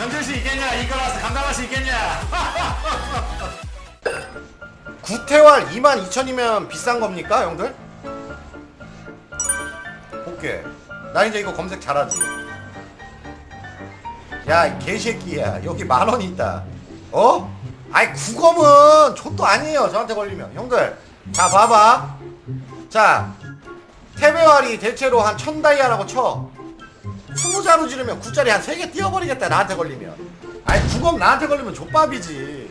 견딜 수 있겠냐? 이끌어서 감당할 수 있겠냐? 구태활 22,000이면 비싼 겁니까, 형들? 볼게. 나 이제 이거 검색 잘하지. 야, 이 개새끼야. 여기 만원 있다. 어? 아이, 구검은 족도 아니에요. 저한테 걸리면. 형들, 자, 봐봐. 자, 태배활이 대체로 한 천다이아라고 쳐. 20자루 지르면 9짜리 한 3개 띄워버리겠다, 나한테 걸리면. 아이, 구검 나한테 걸리면 족밥이지.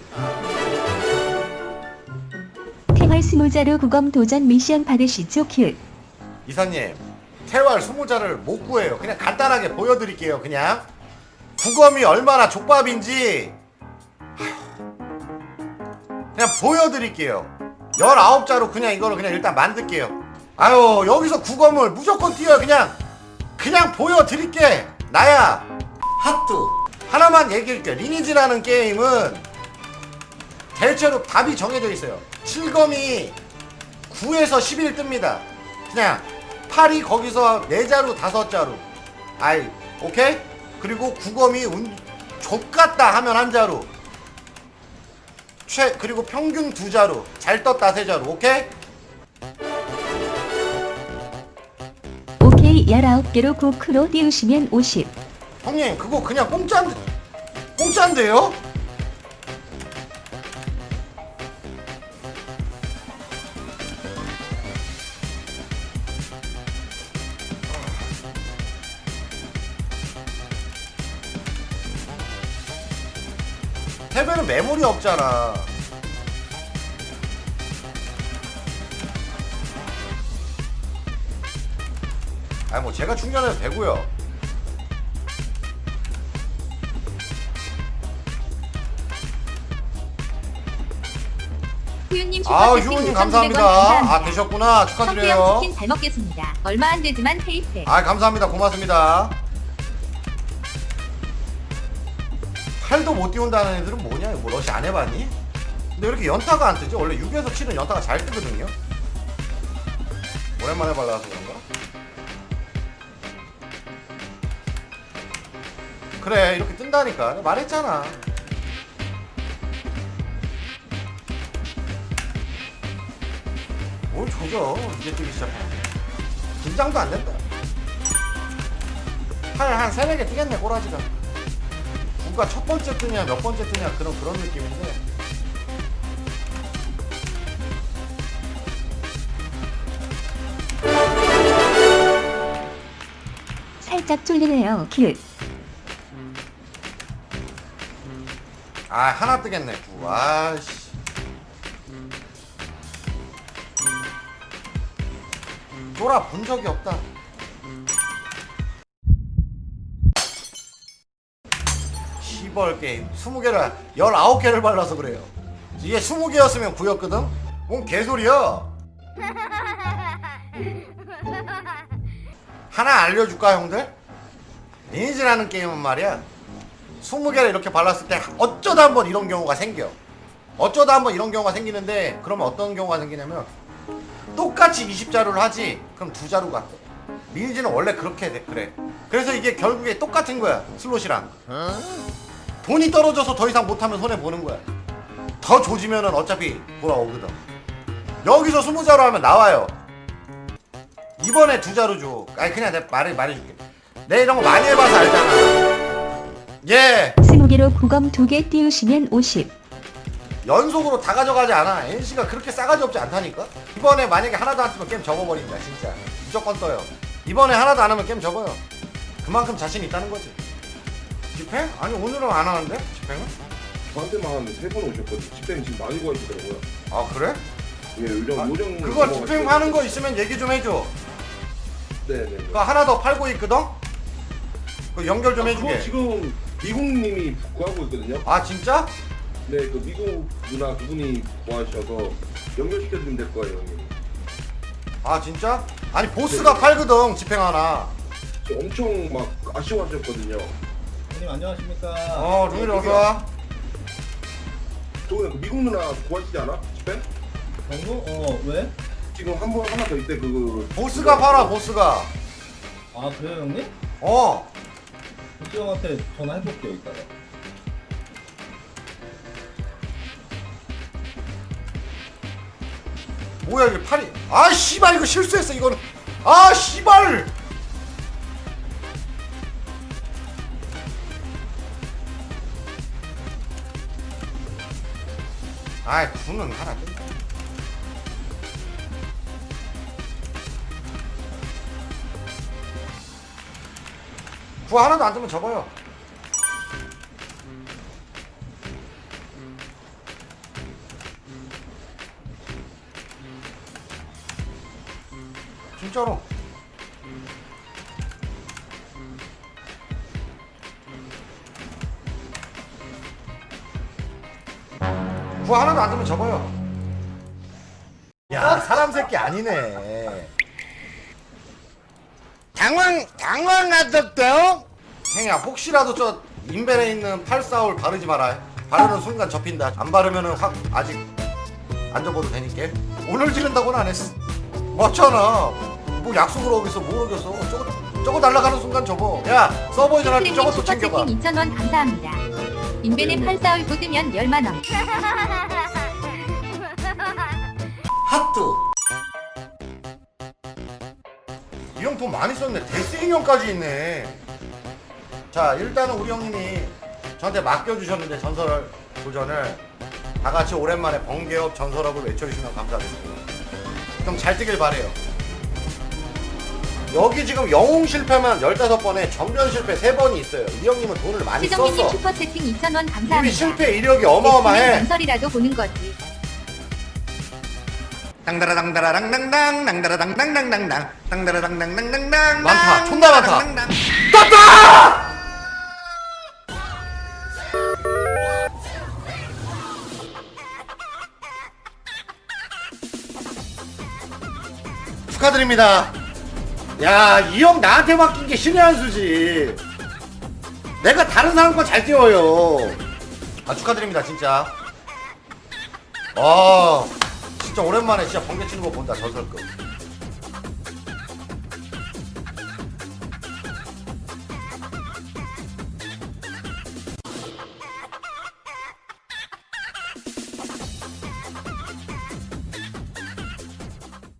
태활 스무자루 구검 도전 미션 받으시죠 큐. 이사님 태활 20자를 못 구해요. 그냥 간단하게 보여드릴게요 그냥. 구검이 얼마나 족밥인지. 그냥 보여드릴게요. 19자로 그냥 이거를 그냥 일단 만들게요. 아유 여기서 구검을 무조건 띄워요 그냥 그냥 보여드릴게 나야 핫뚜 하나만 얘기할게요 리니지라는 게임은 대체로 답이 정해져 있어요 7검이 9에서 11 뜹니다. 그냥 8이 거기서 4자루 5자루. 아이, 오케이? 그리고 9검이 운, 족같다 하면 한 자루. 최, 그리고 평균 두 자루. 잘 떴다 세 자루. 오케이? 19개로 9크로 띄우시면 50. 형님, 그거 그냥 공짜인데, 공짜인데요? 해배는 메모리 없잖아. 아니 뭐 제가 충전해도 되고요. 후유님 아 슈퍼채팅 휴님 6,200원 감사합니다. 감사합니다. 아 계셨구나 축하드려요. 치킨 잘 먹겠습니다. 얼마 안 되지만 페이페. 아 감사합니다 고맙습니다. 팔도 못 띄운다는 애들은 뭐냐? 뭐 러시 안 해봤니? 근데 왜 이렇게 연타가 안 뜨지? 원래 6에서 7은 연타가 잘 뜨거든요. 오랜만에 발라서 그런가? 그래 이렇게 뜬다니까. 말했잖아. 뭘 조져 이제 뜨기 시작하면 긴장도 안 된다. 한한 세네 개 뜨겠네 꼬라지가. 누가 첫 번째 뜨냐 몇 번째 뜨냐 그런 그런 느낌인데. 살짝 쫄리네요 큐. 아 하나 뜨겠네. 구 아씨. 쫄아 본 적이 없다. 시벌 게임. 20개를 19개를 발라서 그래요. 이게 20개였으면 구였거든? 뭔 개소리야? 하나 알려줄까 형들? 리니지라는 게임은 말이야 20개를 이렇게 발랐을 때 어쩌다 한번 이런 경우가 생겨. 어쩌다 한번 이런 경우가 생기는데 그러면 어떤 경우가 생기냐면 똑같이 20자루를 하지 그럼 두 자루가 떠. 리니지는 원래 그렇게 돼, 그래. 그래서 이게 결국에 똑같은 거야 슬롯이랑. 돈이 떨어져서 더 이상 못하면 손해 보는 거야. 더 조지면은 어차피 돌아오거든. 여기서 20자루 하면 나와요. 이번에 두 자루 줘. 아니 그냥 내가 말해, 말해줄게. 내 이런 거 많이 해봐서 알잖아 예 20개로 구검 2개 띄우시면 50. 연속으로 다 가져가지 않아. NC가 그렇게 싸가지 없지 않다니까? 이번에 만약에 하나도 안 뜨면 게임 접어버린다, 진짜. 무조건 떠요. 이번에 하나도 안 하면 게임 접어요. 그만큼 자신 있다는 거지. 집행? 아니, 오늘은 안 하는데? 집행은? 저한테만 한세번 오셨거든요. 집행 지금 많이 구하시더라고요. 아, 그래? 예, 요정, 아, 요정. 그거 넘어가시고. 집행하는 거 있으면 얘기 좀 해줘. 네네. 그거 하나 더 팔고 있거든? 그 연결 좀 아, 그거 해주게. 지금 미국님이 구하고 있거든요. 아, 진짜? 네, 그 미국 누나 그분이 구하셔서 연결시켜드리면 될 거예요, 형님. 아, 진짜? 아니, 보스가 팔거든, 집행 하나. 저 엄청 막 아쉬워하셨거든요. 형님 안녕하십니까? 어, 루일 어서와. 저번에 그 미국 누나 구하시지 않아? 집행? 정부? 어 왜? 지금 한 번 하나 더 있대 그. 보스가 팔아, 보스가. 아 그래요 형님? 어. 수영한테 전화해볼게요 이따가. 뭐야 이게 팔이. 아 씨발 이거 실수했어 이거는. 아 씨발! 아이 구는 하나 구 하나도 안 뜨면 접어요. 진짜로. 구 하나도 안 뜨면 접어요. 야 사람 새끼 아니네 당황 당황하셨대요? 행야 혹시라도 저 인벤에 있는 팔사울 바르지 마라. 바르는 순간 접힌다. 안 바르면은 확 아직 안 접어도 되니까. 오늘 지른다고는 안 했어. 맞잖아 뭐 약속을 어기서 모르겠어 저거 저거 날아가는 순간 접어. 야 서버 이전할 때님 저것도 슈퍼채팅 2,000원 감사합니다. 인벤에 팔사울 꽂으면 열만원. 하트 돈 많이 썼네. 데스인형까지 있네. 자 일단은 우리 형님이 저한테 맡겨주셨는데 전설 도전을 다 같이 오랜만에 번개업 전설업을 외쳐주시면 감사하겠습니다. 그럼 잘 뜨길 바래요. 여기 지금 영웅 실패만 15번에 전면 실패 3번이 있어요. 이 형님은 돈을 많이 시정민님 썼어. 슈퍼 채팅 2,000원 이미 감사합니다. 실패 이력이 어마어마해. 전설이라도 보는 거지. 땅다라당다라당당당 땅다라당당당당당 땅다라당당당당당 많다. 존나 많다. 떴다! 축하드립니다. 야, 이 형 나한테 맡긴 게 신의 한 수지. 내가 다른 사람 건잘 띄워요. 아, 축하드립니다, 진짜. 아, 진짜 오랜만에 진짜 번개 치는 거 본다, 전설급.